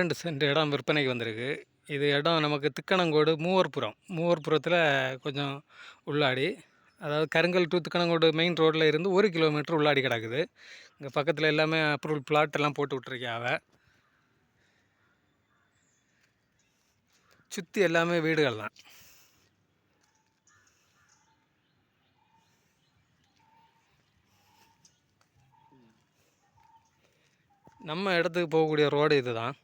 ரெண்டு சென்ட் இடம் விற்பனைக்கு வந்திருக்கு. இது இடம் நமக்கு திக்கணங்கோடு மூவர்புரம். மூவர்புரத்தில் கொஞ்சம் உள்ளாடி அதாவது கருங்கல் டு திக்கணங்கோடு மெயின் ரோட்டில் இருந்து ஒரு கிலோமீட்டர் உள்ளாடி கிடக்குது. இங்கே பக்கத்தில் எல்லாமே அப்ரூவல் பிளாட் எல்லாம் போட்டு விட்ருக்காவ சுற்றி எல்லாமே வீடுகள் தான். நம்ம இடத்துக்கு போகக்கூடிய ரோடு இதுதான்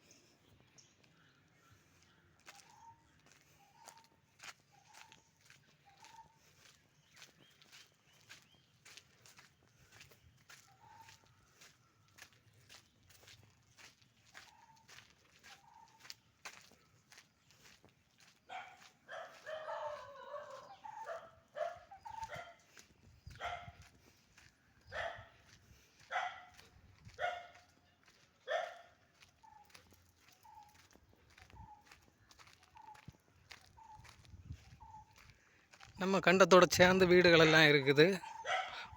நம்ம கண்டத்தோட சேர்ந்து வீடுகள் எல்லாம் இருக்குது.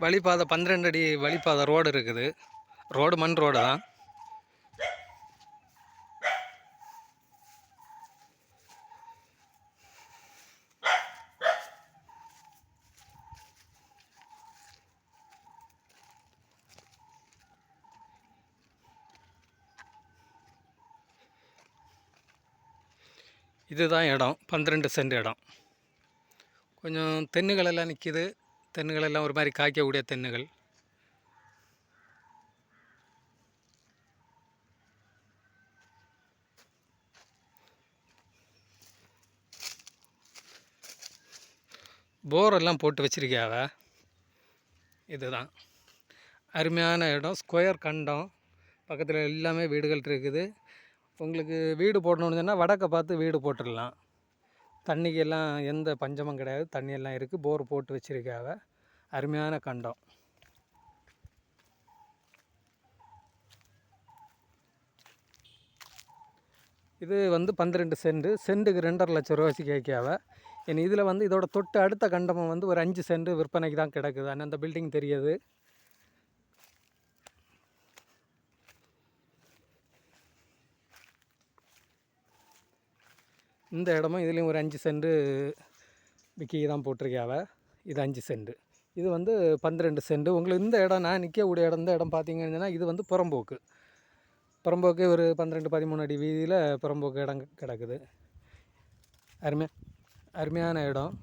வழிபாதை பன்னிரெண்டு அடி வழிபாதை ரோடு இருக்குது. ரோடு மண் ரோடு தான். இதுதான் இடம். பன்னிரெண்டு சென்ட் இடம். கொஞ்சம் தென்னுகள் எல்லாம் நிற்கிது தென்னுகள் எல்லாம் ஒரு மாதிரி காய்க்கக்கூடிய தென்னுகள். போரெல்லாம் போட்டு வச்சிருக்கியாவ? இதுதான். அருமையான இடம். ஸ்கொயர் கண்டம். பக்கத்தில் எல்லாமே வீடுகள் இருக்குது. உங்களுக்கு வீடு போடணும்னு சொன்னால் வடக்கை பார்த்து வீடு போட்டுடலாம். தண்ணிக்கு எல்லாம் எந்த பஞ்சமும் கிடையாது. தண்ணியெல்லாம் இருக்குது போர் போட்டு வச்சுருக்காவ. அருமையான கண்டம். இது வந்து பன்னிரெண்டு சென்டு. சென்ட்டுக்கு ரெண்டரை லட்சம் ரூபாய்க்கு கேட்காவ. இனி இதில் வந்து இதோட தொட்டு அடுத்த கண்டமும் வந்து ஒரு அஞ்சு சென்ட் விற்பனைக்கு தான் கிடக்குது. ஆனால் அந்த பில்டிங் தெரியுது. இந்த இடமும் இதுலேயும் ஒரு அஞ்சு சென்ட் விக்கி தான் போட்டிருக்காவ இது அஞ்சு சென்ட். இது வந்து பன்னிரெண்டு சென்ட். உங்களுக்கு இந்த இடம் நான் நிற்கக்கூடிய இடம் இந்த இடம் பார்த்தீங்கன்னா இது வந்து புறம்போக்கு. புறம்போக்கு ஒரு பன்னிரெண்டு பதிமூணு அடி வீதியில் புறம்போக்கு இடம் கிடக்குது. அருமையாக அருமையான இடம்.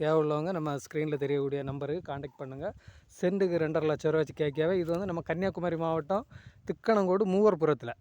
தேவையுள்ளவங்க நம்ம ஸ்க்ரீனில் தெரியக்கூடிய நம்பருக்கு காண்டாக்ட் பண்ணுங்கள் சென்ட்டுக்கு ரெண்டரை லட்ச ரூபா வச்சு கேட்கவே இது வந்து நம்ம கன்னியாகுமரி மாவட்டம் திக்கணங்கோடு மூவர்புரத்தில்.